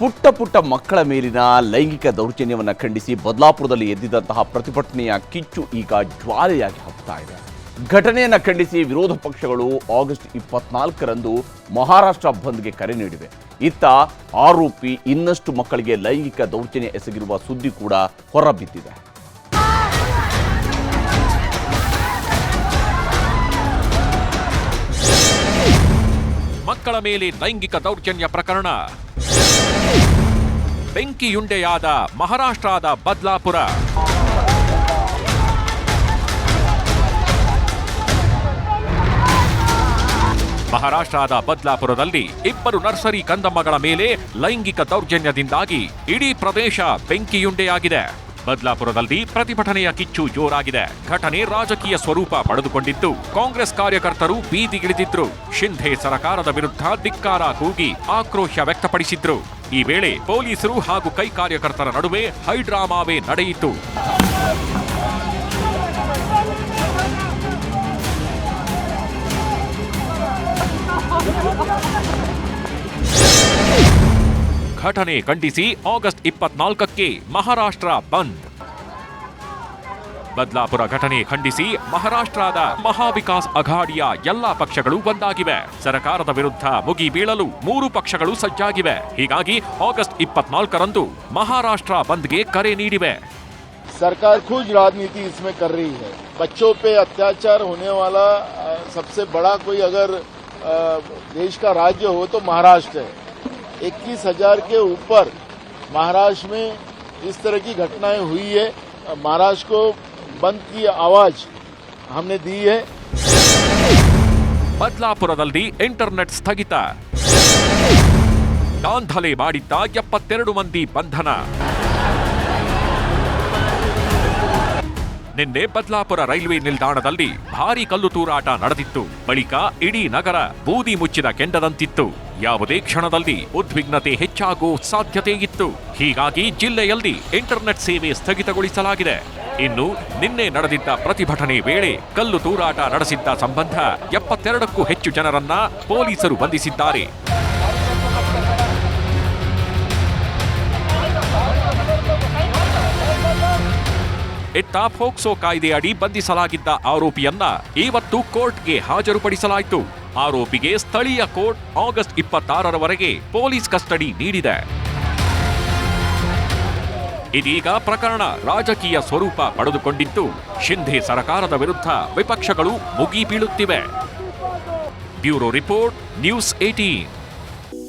ಪುಟ್ಟ ಪುಟ್ಟ ಮಕ್ಕಳ ಮೇಲಿನ ಲೈಂಗಿಕ ದೌರ್ಜನ್ಯವನ್ನು ಖಂಡಿಸಿ ಬದಲಾಪುರದಲ್ಲಿ ಎದ್ದಿದ್ದಂತಹ ಪ್ರತಿಭಟನೆಯ ಕಿಚ್ಚು ಈಗ ಜ್ವಾಲೆಯಾಗಿ ಹಬ್ಬತಾ ಇದೆ. ಘಟನೆಯನ್ನು ಖಂಡಿಸಿ ವಿರೋಧ ಪಕ್ಷಗಳು ಆಗಸ್ಟ್ ಇಪ್ಪತ್ನಾಲ್ಕರಂದು ಮಹಾರಾಷ್ಟ್ರ ಬಂದ್ಗೆ ಕರೆ ನೀಡಿವೆ. ಇತ್ತ ಆರೋಪಿ ಇನ್ನಷ್ಟು ಮಕ್ಕಳಿಗೆ ಲೈಂಗಿಕ ದೌರ್ಜನ್ಯ ಎಸಗಿರುವ ಸುದ್ದಿ ಕೂಡ ಹೊರಬಿದ್ದಿದೆ. ಮಕ್ಕಳ ಮೇಲೆ ಲೈಂಗಿಕ ದೌರ್ಜನ್ಯ ಪ್ರಕರಣ. ಬೆಂಕಿಯುಂಡೆಯಾದ ಮಹಾರಾಷ್ಟ್ರದ ಬದ್ಲಾಪುರ. ಮಹಾರಾಷ್ಟ್ರದ ಬದ್ಲಾಪುರದಲ್ಲಿ ಇಬ್ಬರು ನರ್ಸರಿ ಕಂದಮ್ಮಗಳ ಮೇಲೆ ಲೈಂಗಿಕ ದೌರ್ಜನ್ಯದಿಂದಾಗಿ ಇಡೀ ಪ್ರದೇಶ ಬೆಂಕಿಯುಂಡೆಯಾಗಿದೆ. ಬದ್ಲಾಪುರದಲ್ಲಿ ಪ್ರತಿಭಟನೆಯ ಕಿಚ್ಚು ಜೋರಾಗಿದೆ. ಘಟನೆ ರಾಜಕೀಯ ಸ್ವರೂಪ ಪಡೆದುಕೊಂಡಿದ್ದು, ಕಾಂಗ್ರೆಸ್ ಕಾರ್ಯಕರ್ತರು ಬೀದಿಗಿಳಿದಿದ್ರು ಶಿಂಧೆ ಸರಕಾರದ ವಿರುದ್ಧ ಧಿಕ್ಕಾರ ಕೂಗಿ ಆಕ್ರೋಶ ವ್ಯಕ್ತಪಡಿಸಿದ್ರು. ಈ ವೇಳೆ ಪೊಲೀಸರು ಹಾಗೂ ಕೈ ಕಾರ್ಯಕರ್ತರ ನಡುವೆ ಹೈಡ್ರಾಮಾವೇ ನಡೆಯಿತು. ಘಟನೆ ಖಂಡಿಸಿ ಆಗಸ್ಟ್ ಇಪ್ಪತ್ನಾಲ್ಕಕ್ಕೆ ಮಹಾರಾಷ್ಟ್ರ ಬಂದ್ ಬದ್ಲಾಪುರ ಘಟನೆ ಖಂಡಿಸಿ ಮಹಾರಾಷ್ಟ್ರದ ಮಹಾವಿಕಾಸ್ ಅಘಾಡಿಯ ಎಲ್ಲಾ ಪಕ್ಷಗಳು ಒಂದಾಗಿವೆ ಸರ್ಕಾರದ ವಿರುದ್ಧ ಮುಗಿ ಬೀಳಲು ಮೂರು ಪಕ್ಷಗಳು ಸಜ್ಜಾಗಿವೆ ಹೀಗಾಗಿ ಆಗಸ್ಟ್ ಇಪ್ಪತ್ನಾಲ್ಕರಂದು ಮಹಾರಾಷ್ಟ್ರ ಬಂದ್ಗೆ ಕರೆ ನೀಡಿವೆ सरकार खुद राजनीति इसमें कर रही है बच्चों पे अत्याचार होने वाला अ, सबसे बड़ा कोई अगर अ, देश का राज्य हो तो महाराष्ट्र है इक्कीस हजार के ऊपर महाराष्ट्र में इस तरह की घटनाएं हुई है अ, महाराष्ट्र को बंद की आवाज हमने दी है ಬದ್ಲಾಪುರದಲ್ಲಿ ಇಂಟರ್ನೆಟ್ ಸ್ಥಗಿತ ದಾಂಧಲೆ ಮಾಡಿದ್ದ ಎಪ್ಪತ್ತೆರಡು ಮಂದಿ ಬಂಧನ ನಿನ್ನೆ ಬದ್ಲಾಪುರ ರೈಲ್ವೆ ನಿಲ್ದಾಣದಲ್ಲಿ ಭಾರೀ ಕಲ್ಲು ತೂರಾಟ ನಡೆದಿತ್ತು. ಬಳಿಕ ಇಡೀ ನಗರ ಬೂದಿ ಮುಚ್ಚಿದ ಕೆಂಡದಂತಿತ್ತು. ಯಾವುದೇ ಕ್ಷಣದಲ್ಲಿ ಉದ್ವಿಗ್ನತೆ ಹೆಚ್ಚಾಗುವ ಸಾಧ್ಯತೆ ಇತ್ತು. ಹೀಗಾಗಿ ಜಿಲ್ಲೆಯಲ್ಲಿ ಇಂಟರ್ನೆಟ್ ಸೇವೆ ಸ್ಥಗಿತಗೊಳಿಸಲಾಗಿದೆ. ಇನ್ನು ನಿನ್ನೆ ನಡೆದಿದ್ದ ಪ್ರತಿಭಟನೆ ವೇಳೆ ಕಲ್ಲು ತೂರಾಟ ನಡೆಸಿದ್ದ ಸಂಬಂಧ ಎಪ್ಪತ್ತೆರಡಕ್ಕೂ ಹೆಚ್ಚು ಜನರನ್ನ ಪೊಲೀಸರು ಬಂಧಿಸಿದ್ದಾರೆ. ಇತ್ತ ಫೋಕ್ಸೋ ಕಾಯ್ದೆಯಡಿ ಬಂಧಿಸಲಾಗಿದ್ದ ಆರೋಪಿಯನ್ನ ಇವತ್ತು ಕೋರ್ಟ್ಗೆ ಹಾಜರುಪಡಿಸಲಾಯಿತು. ಆರೋಪಿಗೆ ಸ್ಥಳೀಯ ಕೋರ್ಟ್ ಆಗಸ್ಟ್ ಇಪ್ಪತ್ತಾರರವರೆಗೆ ಪೊಲೀಸ್ ಕಸ್ಟಡಿ ನೀಡಿದೆ. ಇದೀಗ ಪ್ರಕರಣ ರಾಜಕೀಯ ಸ್ವರೂಪ ಪಡೆದುಕೊಂಡಿದ್ದು, ಶಿಂಧೆ ಸರ್ಕಾರದ ವಿರುದ್ಧ ವಿಪಕ್ಷಗಳು ಮುಗಿಬೀಳುತ್ತಿವೆ. Bureau report, news eighteen.